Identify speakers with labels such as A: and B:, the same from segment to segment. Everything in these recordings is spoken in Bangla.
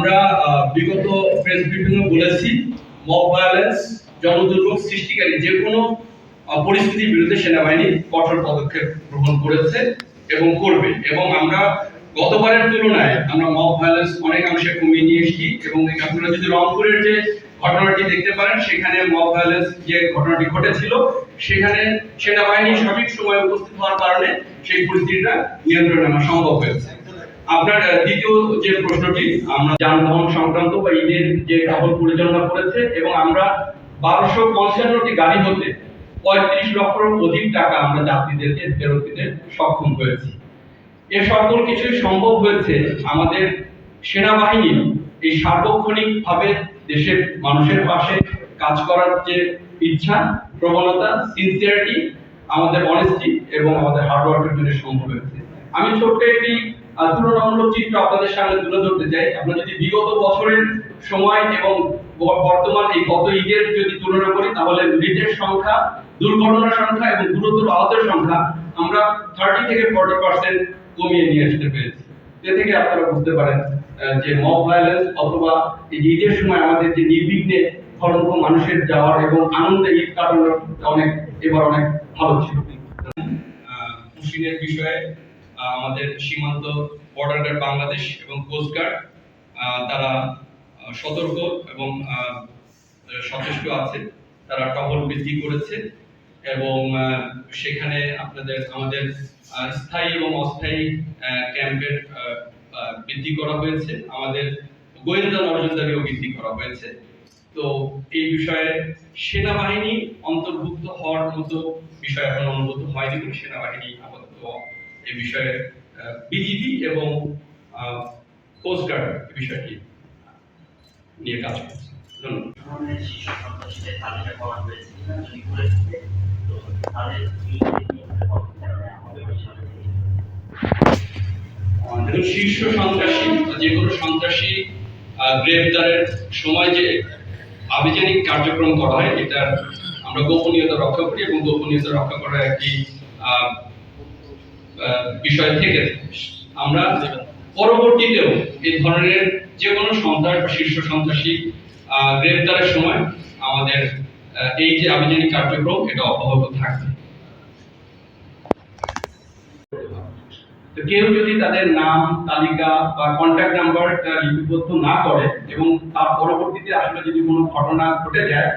A: আমরা বিগত প্রেস ব্রিফিংয়ে বলেছি মব ভায়োলেন্স জনদুর্ভোগ সৃষ্টিকারী যে কোনো পরিস্থিতির বিরুদ্ধে সেনাবাহিনী কঠোর পদক্ষেপ গ্রহণ করেছে এবং করবে। এবং আমরা গতবারের তুলনায় আমরা মব ভায়োলেন্স অনেকাংশে কমিয়ে নিয়ে এসেছি এবং আপনারা যদি রংপুরের যে ঘটনাটি দেখতে পারেন, সেখানে মব ভায়োলেন্স যে ঘটনাটি ঘটেছিল, সেখানে সেনাবাহিনী সঠিক সময়ে উপস্থিত হওয়ার কারণে সেই পরিস্থিতিটা নিয়ন্ত্রণে আনা সম্ভব হয়েছে। আপনার দ্বিতীয় যে প্রশ্নটি, আমরা যানবাহন সংক্রান্ত বা ঈদের যে টহল পরিচালনা করেছে এবং আমরা বারোশো পঞ্চান্নটি গাড়ি হতে পঁয়ত্রিশ লক্ষের অধিক টাকা আমরা যাত্রীদেরকে ফেরত দিতে সক্ষম হয়েছি। এ সকল কিছুই সম্ভব হয়েছে আমাদের সেনাবাহিনী এই সার্বক্ষণিকভাবে দেশের মানুষের পাশে কাজ করার যে ইচ্ছা, প্রবণতা সিনসিয়ারিটি আমাদের অনেস্টি এবং আমাদের হার্ডওয়ার্কের জন্য সম্ভব হয়েছে। আমি ছোট্ট একটি তুলনামূলক চিত্র আপনাদের সামনে তুলে ধরতে চাই। আমরা যদি বিগত বছরের সময় এবং বর্তমান এই গত ঈদের যদি তুলনা করি, তাহলে মৃতের সংখ্যা, দুর্ঘটনার সংখ্যা এবং গুরুতর আহতের সংখ্যা আমরা থার্টি থেকে ফর্টি পার্সেন্ট কমিয়ে নিয়ে আসতে পেরেছি। এ থেকে আপনারা বুঝতে পারেন যে মব ভায়োলেন্স অথবা ঈদের সময় আমাদের যে নির্বিঘ্নে মানুষের যাওয়ার এবং আনন্দে ঈদ কাটানোর অনেক, এবার অনেক ভালো ছিল। মুসলিমের বিষয়ে আমাদের সীমান্ত বর্ডার গার্ড বাংলাদেশ এবং কোস্ট গার্ড তারা সতর্ক এবং সচেষ্ট আছে। তারা টহল বৃদ্ধি করেছে এবং সেখানে আপনাদের, আমাদের স্থায়ী এবং অস্থায়ী ক্যাম্পের বৃদ্ধি করা হয়েছে। আমাদের গোয়েন্দা নজরদারিও বৃদ্ধি করা হয়েছে। তো এই বিষয়ে সেনাবাহিনী অন্তর্ভুক্ত হওয়ার মতো বিষয় এখন অনুভূত হয়নি সেনাবাহিনী আপাতত এই বিষয়ে বিজিবি এবং কোস্ট গার্ড এই বিষয়টি নিয়ে কাজ করছে।
B: শীর্ষ
A: সন্ত্রাসী যে কোনো সন্ত্রাসী গ্রেফতারের সময় যে আভিযানিক কার্যক্রম করা হয় এটা আমরা গোপনীয়তা রক্ষা করি এবং গোপনীয়তা রক্ষা করার একটি বিষয় থেকে। আমরা পরবর্তীতেও এই ধরনের যে কোনো সন্ত্রাস বা শীর্ষ সন্ত্রাসী আহ, গ্রেফতারের সময় আমাদের এই যে আভিযানিক কার্যক্রম এটা অব্যাহত থাকবে। কেউ যদি তাদের নাম তালিকা বা কন্ট্যাক্ট নাম্বারটা লিপিবদ্ধ না করে এবং তার পরবর্তীতে আসলে যদি কোনো ঘটনা ঘটে যায়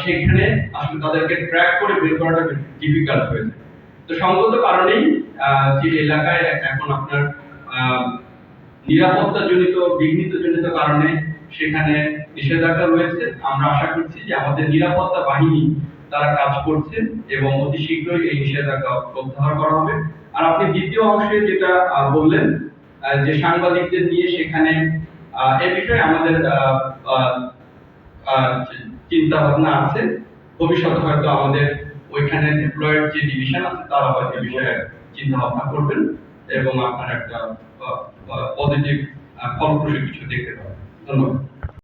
A: সেখানে আসলে তাদেরকে ট্র্যাক করে বের করাটা ডিফিকাল্ট হয়ে যায়। তো সঙ্গত কারণেই যে এলাকায় এখন আপনার নিরাপত্তা জনিত বিঘ্নিত জনিত কারণে সেখানে নিষেধাজ্ঞা রয়েছে। আমরা আশা করছি যে আমাদের নিরাপত্তা বাহিনী তারা কাজ করছে এবং অতি শীঘ্রই এই নিষেধাজ্ঞা প্রত্যাহার করা হবে। আর আপনি দ্বিতীয় অংশে যেটা বললেন যে সাংবাদিকদের নিয়ে সেখানে এ বিষয়ে আমাদের চিন্তা ভাবনা আছে। ভবিষ্যতে হয়তো আমাদের ওইখানে ডিপ্লয়েড যে ডিভিশন আছে, তারা হয়তো এ বিষয়ে চিন্তা ভাবনা করবেন এবং আপনার একটা পজিটিভ ফলপ্রসূ কিছু দেখতে পাবেন। ধন্যবাদ।